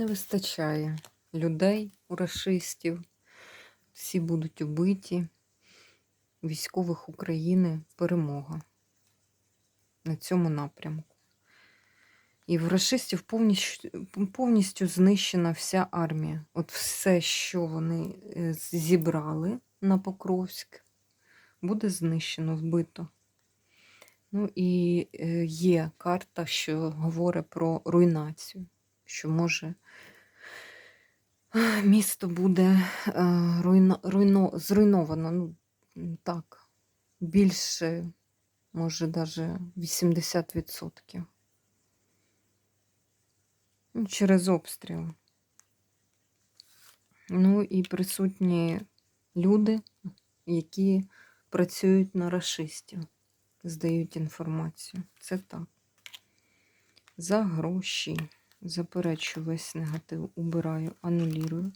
Не вистачає людей у рашистів. Всі будуть убиті. Військових України перемога на цьому напрямку. І в рашистів повністю, повністю знищена вся армія. От все, що вони е, зібрали на Покровськ, буде знищено, вбито. Ну і е, є карта, що говорить про руйнацію, що може місто буде е, руйно, руйно, зруйновано. Ну, так, більше, може, навіть 80%. Ну, через обстріл. Ну і присутні люди, які працюють на рашистів, здають інформацію. Це так. За гроші. Заперечую весь негатив, убираю, анулірую.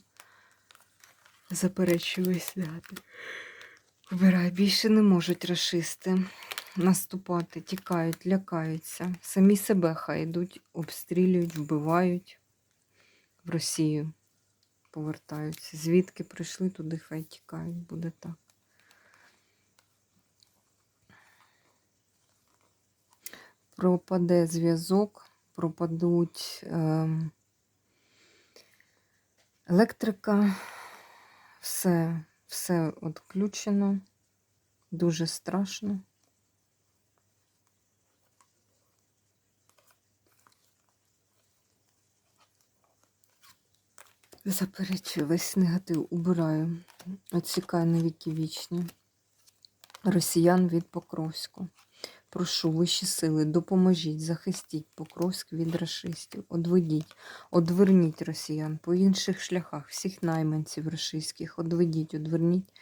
Заперечую весь негатив. Убираю. Більше не можуть рашисти наступати, тікають, лякаються. Самі себе хай йдуть, обстрілюють, вбивають в Росію. Повертаються. Звідки прийшли, туди хай тікають. Буде так. Пропаде зв'язок, пропадуть е, електрика, все, все відключено, дуже страшно. Заперечую, весь негатив убираю, відсікаю на віки вічні. Росіян від Покровську. Прошу вищі сили, допоможіть, захистіть Покровськ від рашистів, одведіть, одверніть росіян по інших шляхах, всіх найманців рашистських, одведіть, одверніть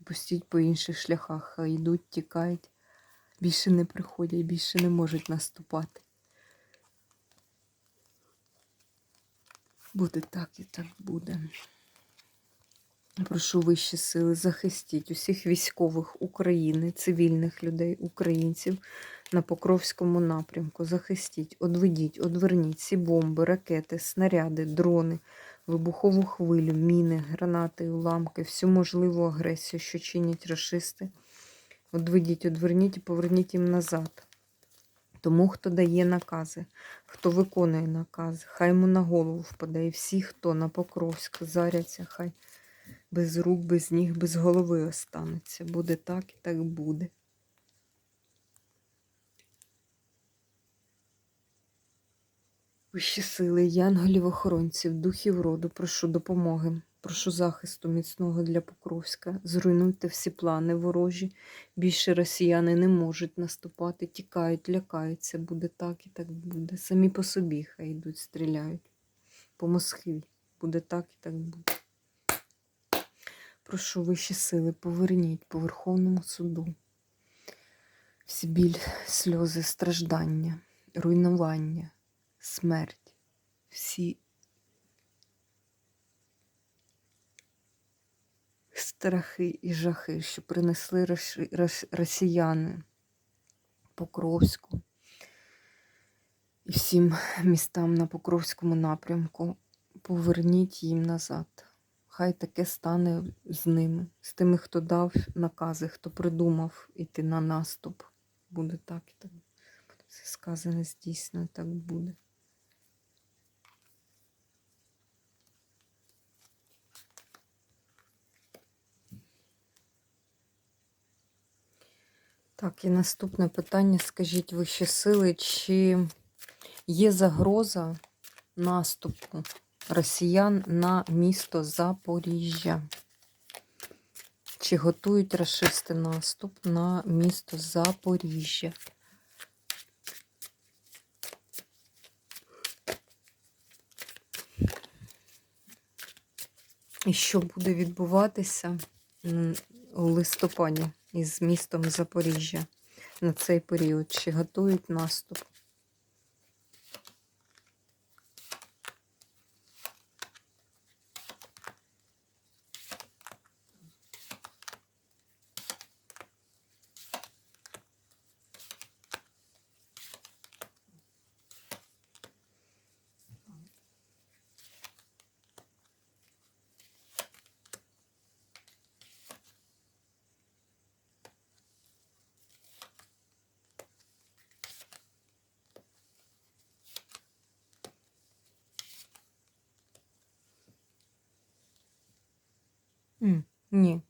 і пустіть по інших шляхах. Йдуть, тікають, більше не приходять, більше не можуть наступати. Буде так і так буде. Прошу вищі сили, захистіть усіх військових України, цивільних людей, українців на Покровському напрямку. Захистіть, одведіть, одверніть ці бомби, ракети, снаряди, дрони, вибухову хвилю, міни, гранати, уламки, всю можливу агресію, що чинять рашисти. Одведіть, одверніть і поверніть їм назад. Тому, хто дає накази, хто виконує накази, хай йому на голову впаде. І всі, хто на Покровськ заряться, хай без рук, без ніг, без голови останеться. Буде так і так буде. Вищі сили, янголів, охоронців, духів роду, прошу допомоги, прошу захисту міцного для Покровська. Зруйнуйте всі плани ворожі. Більше росіяни не можуть наступати, тікають, лякаються. Буде так і так буде. Самі по собі хай йдуть, стріляють. По Москві. Буде так і так буде. Прошу вищі сили, поверніть по Верховному суду. Всі біль, сльози, страждання, руйнування, смерть, всі страхи і жахи, що принесли росіяни Покровську і всім містам на Покровському напрямку. Поверніть їм назад. Хай таке стане з ними, з тими, хто дав накази, хто придумав іти на наступ. Буде так і так. Це сказане здійснено, так буде. Так, і наступне питання. Скажіть вищі сили, чи є загроза наступу росіян на місто Запоріжжя. Чи готують рашисти наступ на місто Запоріжжя? І що буде відбуватися у листопаді із містом Запоріжжя на цей період? Чи готують наступ? Ні.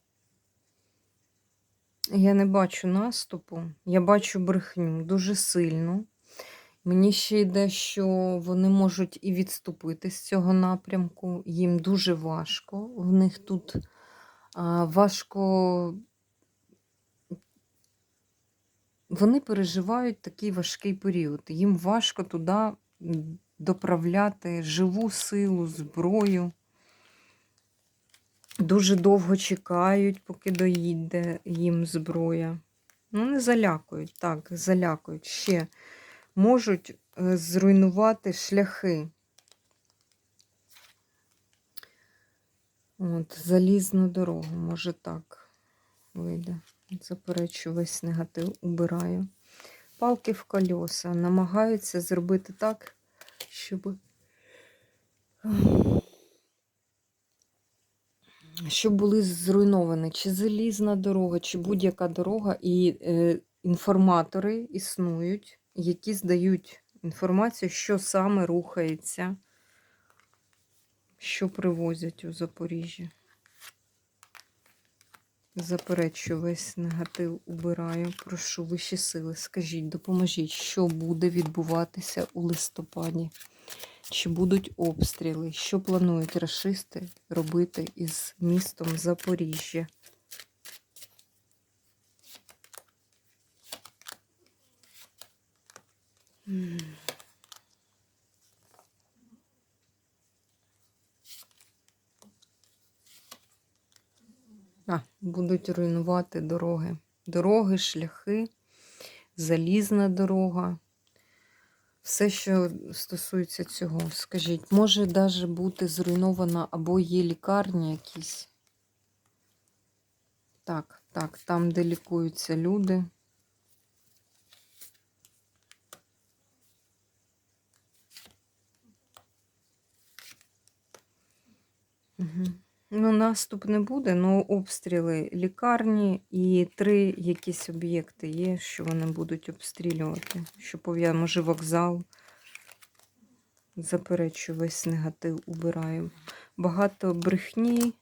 Я не бачу наступу, я бачу брехню дуже сильно. Мені ще йде, що вони можуть і відступити з цього напрямку. Їм дуже важко. В них тут а, важко. Вони переживають такий важкий період. Їм важко туди доправляти живу силу, зброю. Дуже довго чекають, поки доїде їм зброя. Ну, не залякують, так, залякують. Ще можуть е, зруйнувати шляхи. От, залізну дорогу, може так вийде. Заперечу весь негатив, убираю. Палки в кольоса намагаються зробити так, щоб. Щоб були зруйновані чи залізна дорога, чи будь-яка дорога, і е, інформатори існують, які здають інформацію, що саме рухається, що привозять у Запоріжжя. Заперечу весь негатив убираю. Прошу вищі сили. Скажіть, допоможіть, що буде відбуватися у листопаді? Чи будуть обстріли? Що планують рашисти робити із містом Запоріжжя? А, будуть руйнувати дороги. Дороги, шляхи, залізна дорога. Все, що стосується цього, скажіть, може навіть бути зруйнована або є лікарні якісь? Так, так, там, де лікуються люди. Угу. Ну, наступ не буде, але обстріли лікарні і три якісь об'єкти є, що вони будуть обстрілювати. Що пов'язано, може, вокзал. Заперечу, весь негатив убираю. Багато брехні,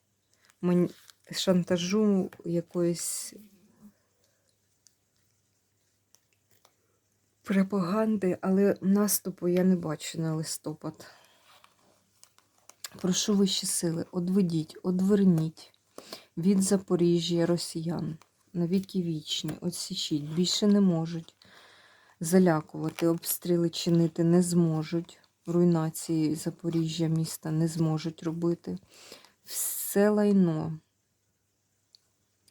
шантажу якоїсь пропаганди, але наступу я не бачу на листопад. Прошу вищі сили, одведіть, одверніть від Запоріжжя росіян на віки вічні, отсічіть, більше не можуть залякувати, обстріли чинити не зможуть. Руйнації Запоріжжя міста не зможуть робити. Все лайно,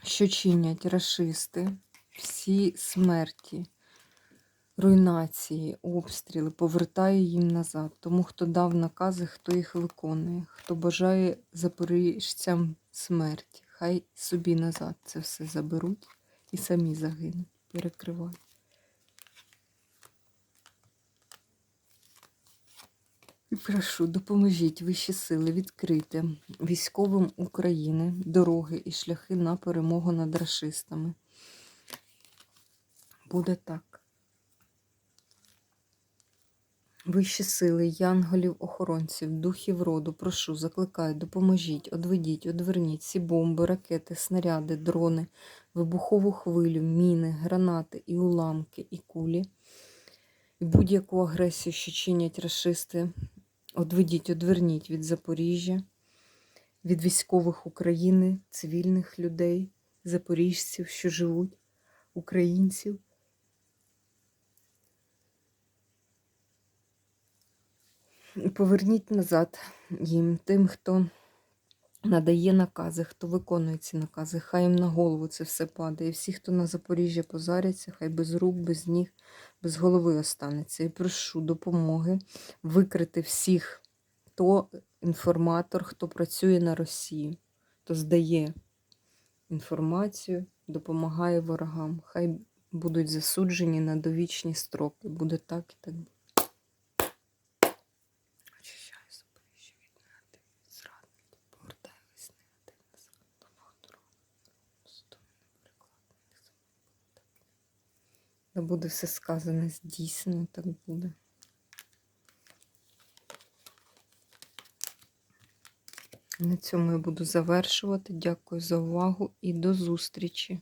що чинять рашисти, всі смерті, руйнації, обстріли, повертаю їм назад. Тому хто дав накази, хто їх виконує, хто бажає запоріжцям смерті, хай собі назад це все заберуть і самі загинуть. Перекриваю. І прошу, допоможіть вищі сили відкрити військовим України дороги і шляхи на перемогу над рашистами. Буде так. Вищі сили, янголів, охоронців, духів роду, прошу, закликаю, допоможіть, одведіть, одверніть всі бомби, ракети, снаряди, дрони, вибухову хвилю, міни, гранати і уламки, і кулі. І будь-яку агресію, що чинять рашисти, одведіть, одверніть від Запоріжжя, від військових України, цивільних людей, запоріжців, що живуть, українців. Поверніть назад їм, тим, хто надає накази, хто виконує ці накази, хай їм на голову це все падає. Всі, хто на Запоріжжя позаряться, хай без рук, без ніг, без голови останеться. І прошу допомоги викрити всіх, хто інформатор, хто працює на Росію, хто здає інформацію, допомагає ворогам. Хай будуть засуджені на довічні строки. Буде так і так буде. Очищаю Запоріжжя від негативів, зрадників, повертаю весь негатив назад до мого дорогу. Да буде все сказане здійснено, так буде. На цьому я буду завершувати. Дякую за увагу і до зустрічі!